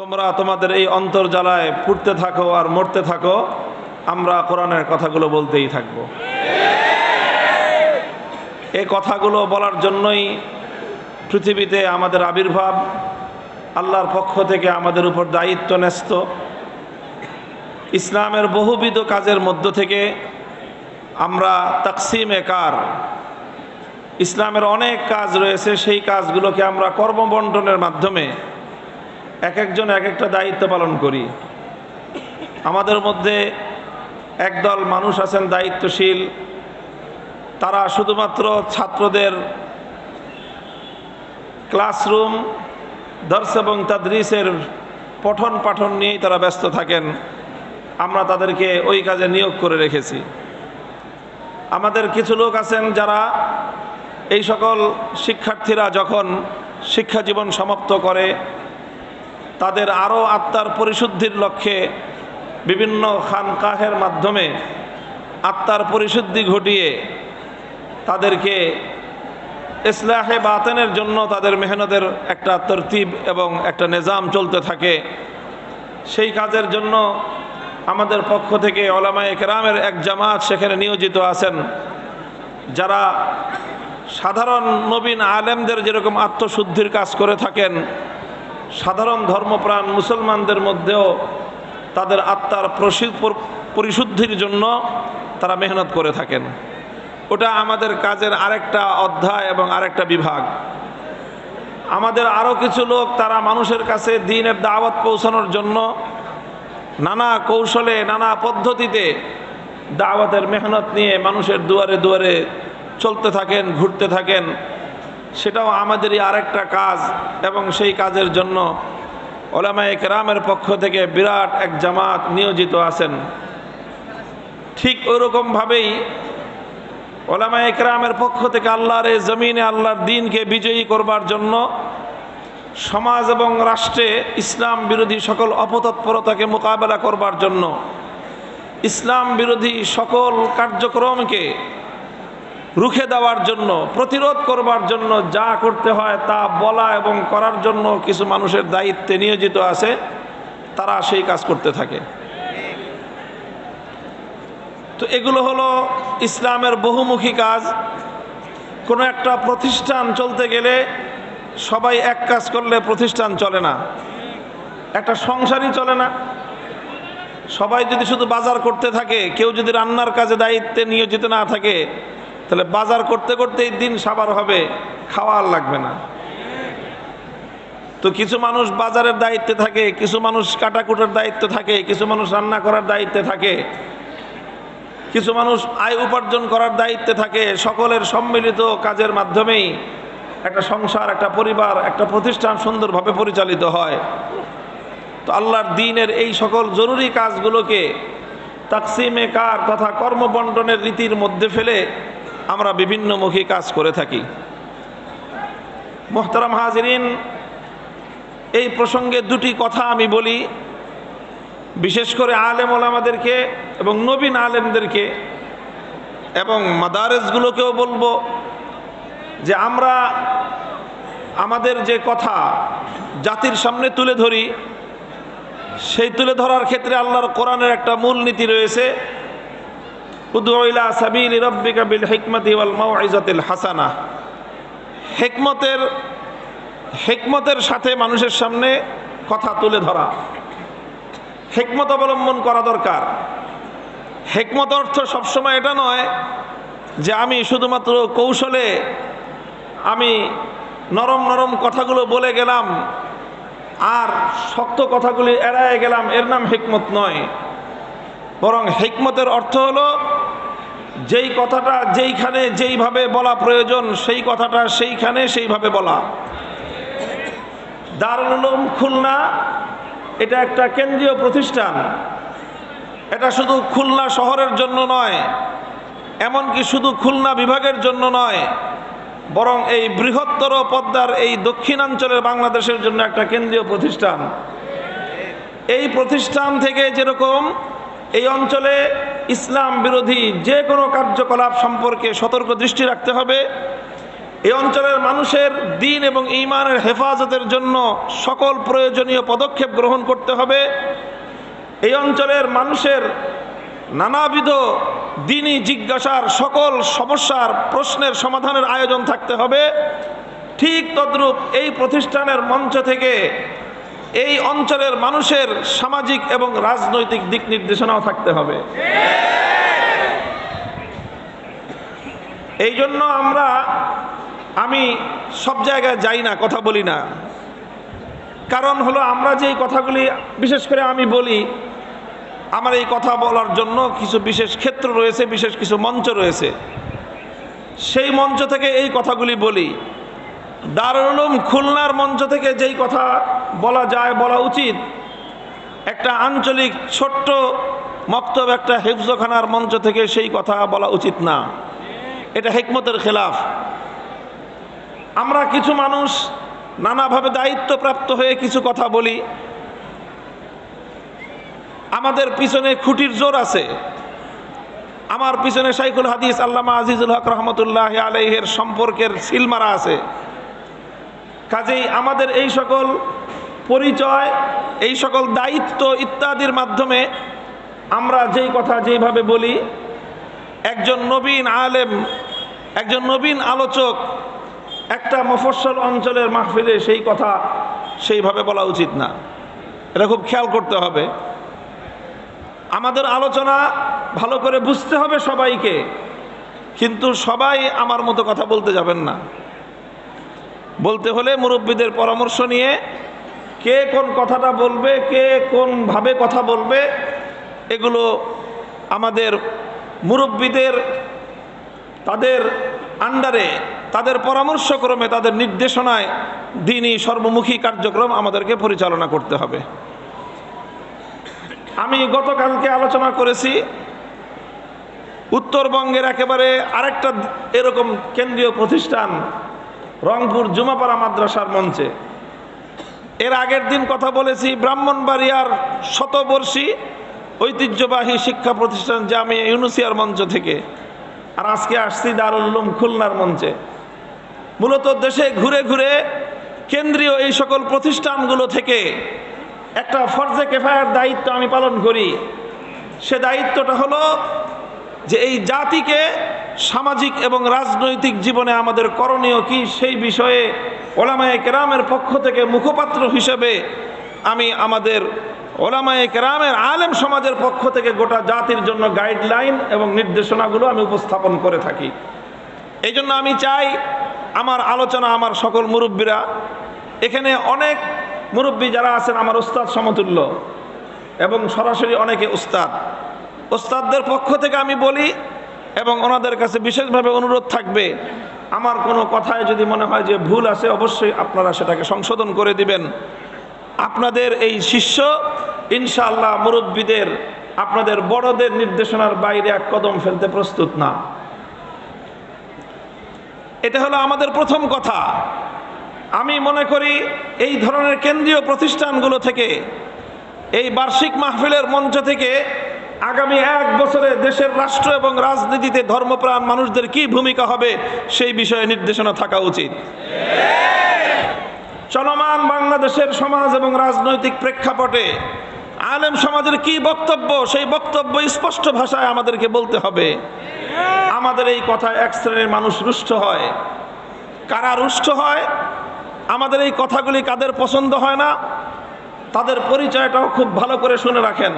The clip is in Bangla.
তোমরা তোমাদের এই অন্তর্জালায় পুড়তে থাকো আর মরতে থাকো, আমরা কোরআনের কথাগুলো বলতেই থাকব। এই কথাগুলো বলার জন্যই পৃথিবীতে আমাদের আবির্ভাব, আল্লাহর পক্ষ থেকে আমাদের উপর দায়িত্ব ন্যস্ত। ইসলামের বহুবিধ কাজের মধ্য থেকে আমরা তাকসিমে কার। ইসলামের অনেক কাজ রয়েছে, সেই কাজগুলোকে আমরা কর্মবন্টনের মাধ্যমে এক একজন এক একটা দায়িত্ব পালন করি। আমাদের মধ্যে একদল মানুষ আছেন দায়িত্বশীল। তারা শুধুমাত্র ছাত্রদের ক্লাসরুম দর্শ এবং তাদরিসের পঠন পাঠন নিয়েই তারা ব্যস্ত থাকেন। আমরা তাদেরকে ওই কাজে নিয়োগ করে রেখেছি। আমাদের কিছু লোক আছেন যারা এই সকল শিক্ষার্থীরা যখন শিক্ষা জীবন সমাপ্ত করে তাদের আরও আত্মার পরিশুদ্ধির লক্ষ্যে বিভিন্ন খানকাহের মাধ্যমে আত্মার পরিশুদ্ধি ঘটিয়ে তাদেরকে ইসলাহে বাতেনের জন্য তাদের মেহনতের একটা তরতিব এবং একটা নিজাম চলতে থাকে। সেই কাজের জন্য আমাদের পক্ষ থেকে ওলামায়ে কেরামের এক জামাত সেখানে নিয়োজিত আছেন, যারা সাধারণ নবীন আলেমদের যেরকম আত্মশুদ্ধির কাজ করে থাকেন সাধারণ ধর্মপ্রাণ মুসলমানদের মধ্যেও তাদের আত্মার পরিশুদ্ধির জন্য তারা মেহনত করে থাকেন। ওটা আমাদের কাজের আরেকটা অধ্যায় এবং আরেকটা বিভাগ। আমাদের আরও কিছু লোক তারা মানুষের কাছে দিনের দাওয়াত পৌঁছানোর জন্য নানা কৌশলে, নানা পদ্ধতিতে দাওয়াতের মেহনত নিয়ে মানুষের দুয়ারে দুয়ারে চলতে থাকেন, ঘুরতে থাকেন। সেটাও আমাদেরই আরেকটা কাজ এবং সেই কাজের জন্য ওলামায়ে কেরামের পক্ষ থেকে বিরাট এক জামাত নিয়োজিত আছেন। ঠিক ওরকমভাবেই ওলামায়ে কেরামের পক্ষ থেকে আল্লাহর এই জমিনে আল্লাহর দিনকে বিজয়ী করবার জন্য সমাজ এবং রাষ্ট্রে ইসলাম বিরোধী সকল অপতৎপরতাকে মোকাবেলা করবার জন্য ইসলাম বিরোধী সকল কার্যক্রমকে রুখে দেওয়ার জন্য, প্রতিরোধ করবার জন্য যা করতে হয় তা বলা এবং করার জন্য কিছু মানুষের দায়িত্বে নিয়োজিত আছে, তারা সেই কাজ করতে থাকে। তো এগুলো হলো ইসলামের বহুমুখী কাজ। কোনো একটা প্রতিষ্ঠান চলতে গেলে সবাই এক কাজ করলে প্রতিষ্ঠান চলে না। একটা সংসারই চলে না। সবাই যদি শুধু বাজার করতে থাকে, কেউ যদি রান্নার কাজে দায়িত্বে নিয়োজিত না থাকে তাহলে বাজার করতে করতেই দিন সাবার হবে, খাওয়া আর লাগবে না। তো কিছু মানুষ বাজারের দায়িত্বে থাকে, কিছু মানুষ কাটাকুটার দায়িত্বে থাকে, কিছু মানুষ রান্না করার দায়িত্বে থাকে, কিছু মানুষ আয় উপার্জন করার দায়িত্বে থাকে, সকলের সম্মিলিত কাজের মাধ্যমেই একটা সংসার, একটা পরিবার, একটা প্রতিষ্ঠান সুন্দরভাবে পরিচালিত হয়। তো আল্লাহর দিনের এই সকল জরুরি কাজগুলোকে তাকসিমে কার তথা কর্মবন্টনের রীতির মধ্যে ফেলে আমরা বিভিন্নমুখী কাজ করে থাকি। মোহতারাম হাজরিন, এই প্রসঙ্গে দুটি কথা আমি বলি। বিশেষ করে আলেম ওলামাদেরকে এবং নবীন আলেমদেরকে এবং মাদারেসগুলোকেও বলব যে আমরা আমাদের যে কথা জাতির সামনে তুলে ধরি, সেই তুলে ধরার ক্ষেত্রে আল্লাহর কোরআনের একটা মূল নীতি রয়েছে। বিল হাসানা। হেকমতের হেকমতের সাথে মানুষের সামনে কথা তুলে ধরা। হেকমত অবলম্বন করা দরকার। হেকমত অর্থ সবসময় এটা নয় যে আমি শুধুমাত্র কৌশলে আমি নরম নরম কথাগুলো বলে গেলাম আর শক্ত কথাগুলি এড়ায় গেলাম, এর নাম হেকমত নয়। বরং হেকমতের অর্থ হলো যেই কথাটা যেইখানে যেইভাবে বলা প্রয়োজন, সেই কথাটা সেইখানে সেইভাবে বলা। দারুল খুলনা, এটা একটা কেন্দ্রীয় প্রতিষ্ঠান। এটা শুধু খুলনা শহরের জন্য নয়, এমনকি শুধু খুলনা বিভাগের জন্য নয়, বরং এই বৃহত্তর পদ্মার এই দক্ষিণাঞ্চলের বাংলাদেশের জন্য একটা কেন্দ্রীয় প্রতিষ্ঠান। এই প্রতিষ্ঠান থেকে যেরকম এই অঞ্চলে ইসলাম বিরোধী যে কোনো কার্যকলাপ সম্পর্কে সতর্ক দৃষ্টি রাখতে হবে। এই অঞ্চলের মানুষের দিন এবং ইমানের হেফাজতের জন্য সকল প্রয়োজনীয় পদক্ষেপ গ্রহণ করতে হবে। এই অঞ্চলের মানুষের নানাবিধ দিনই জিজ্ঞাসার, সকল সমস্যার, প্রশ্নের সমাধানের আয়োজন থাকতে হবে। ঠিক তদ্রূপ এই প্রতিষ্ঠানের মঞ্চ থেকে এই অঞ্চলের মানুষের সামাজিক এবং রাজনৈতিক দিক নির্দেশনাও থাকতে হবে। এই জন্য আমরা, আমি সব জায়গায় যাই না, কথা বলি না। কারণ হলো আমরা যে কথাগুলি, বিশেষ করে আমি বলি, আমার এই কথা বলার জন্য কিছু বিশেষ ক্ষেত্র রয়েছে, বিশেষ কিছু মঞ্চ রয়েছে। সেই মঞ্চ থেকে এই কথাগুলি বলি। দারুল উলুম খুলনার মঞ্চ থেকে যেই কথা বলা যায়, বলা উচিত, একটা আঞ্চলিক ছোট্ট মক্তব একটা হেফজখানার মঞ্চ থেকে সেই কথা বলা উচিত না। এটা হেকমতের খেলাফ। আমরা কিছু মানুষ নানাভাবে দায়িত্বপ্রাপ্ত হয়ে কিছু কথা বলি। আমাদের পিছনে খুঁটির জোর আছে। আমার পিছনে শাইখুল হাদিস আল্লামা আজিজুল হক রহমতুল্লাহ আলাইহের সম্পর্কের সিলমারা আছে। কাজেই আমাদের এই সকল পরিচয়, এই সকল দায়িত্ব ইত্যাদির মাধ্যমে আমরা যেই কথা যেইভাবে বলি, একজন নবীন আলেম, একজন নবীন আলোচক একটা মফস্বল অঞ্চলের মাহফিলে সেই কথা সেইভাবে বলা উচিত না। এটা খুব খেয়াল করতে হবে। আমাদের আলোচনা ভালো করে বুঝতে হবে সবাইকে, কিন্তু সবাই আমার মতো কথা বলতে যাবেন না। বলতে হলে মুরব্বীদের পরামর্শ নিয়ে কে কোন কথাটা বলবে, কে কোনভাবে কথা বলবে, এগুলো আমাদের মুরব্বীদের, তাদের আন্ডারে তাদের পরামর্শক্রমে, তাদের নির্দেশনায় দিনই সর্বমুখী কার্যক্রম আমাদেরকে পরিচালনা করতে হবে। আমি গতকালকে আলোচনা করেছি, উত্তরবঙ্গের একেবারে আরেকটা এরকম কেন্দ্রীয় প্রতিষ্ঠান রংপুর জুমাপাড়া মাদ্রাসার মঞ্চে। এর আগের দিন কথা বলেছি, ব্রাহ্মণবাড়িয়ার শতবর্ষী ঐতিহ্যবাহী শিক্ষা প্রতিষ্ঠান জামিয়া ইউনুসিয়ার মঞ্চ থেকে। আর আজকে আসছি দারুল উলুম খুলনার মঞ্চে। মূলত দেশে ঘুরে ঘুরে কেন্দ্রীয় এই সকল প্রতিষ্ঠানগুলো থেকে একটা ফরজে কেফায়ার দায়িত্ব আমি পালন করি। সে দায়িত্বটা হলো যে এই জাতিকে সামাজিক এবং রাজনৈতিক জীবনে আমাদের করণীয় কি? সেই বিষয়ে ওলামায়ে কেরামের পক্ষ থেকে মুখপাত্র হিসেবে আমি আমাদের ওলামায়ে কেরামের আলেম সমাজের পক্ষ থেকে গোটা জাতির জন্য গাইডলাইন এবং নির্দেশনাগুলো আমি উপস্থাপন করে থাকি। এই জন্য আমি চাই আমার আলোচনা আমার সকল মুরব্বীরা, এখানে অনেক মুরব্বী যারা আছেন আমার উস্তাদ সমতুল্য এবং সরাসরি অনেকে উস্তাদ ওস্তাদদের পক্ষ থেকে আমি বলি এবং ওনাদের কাছে বিশেষভাবে অনুরোধ থাকবে। আমার কোনো কথায় যদি মনে হয় যে ভুল আছে, অবশ্যই আপনারা সেটাকে সংশোধন করে দিবেন। আপনাদের এই শিষ্য, ইনশাআল্লাহ মুরব্বীদের, আপনাদের বড়দের নির্দেশনার বাইরে এক কদম ফেলতে প্রস্তুত না। এটা হলো আমাদের প্রথম কথা। আমি মনে করি এই ধরনের কেন্দ্রীয় প্রতিষ্ঠানগুলো থেকে, এই বার্ষিক মাহফিলের মঞ্চ থেকে আগামী এক বছরে দেশের রাষ্ট্র এবং রাজনীতিতে ধর্মপ্রাণ মানুষদের কি ভূমিকা হবে, সেই বিষয়ে নির্দেশনা থাকা উচিত। চলমান বাংলাদেশের সমাজ এবং রাজনৈতিক প্রেক্ষাপটে আলেম সমাজের কি বক্তব্য, সেই বক্তব্য স্পষ্ট ভাষায় আমাদেরকে বলতে হবে। আমাদের এই কথায় এক শ্রেণির মানুষ রুষ্ট হয়। কারা রুষ্ট হয়? আমাদের এই কথাগুলি কাদের পছন্দ হয় না? তাদের পরিচয়টাও খুব ভালো করে শুনে রাখেন।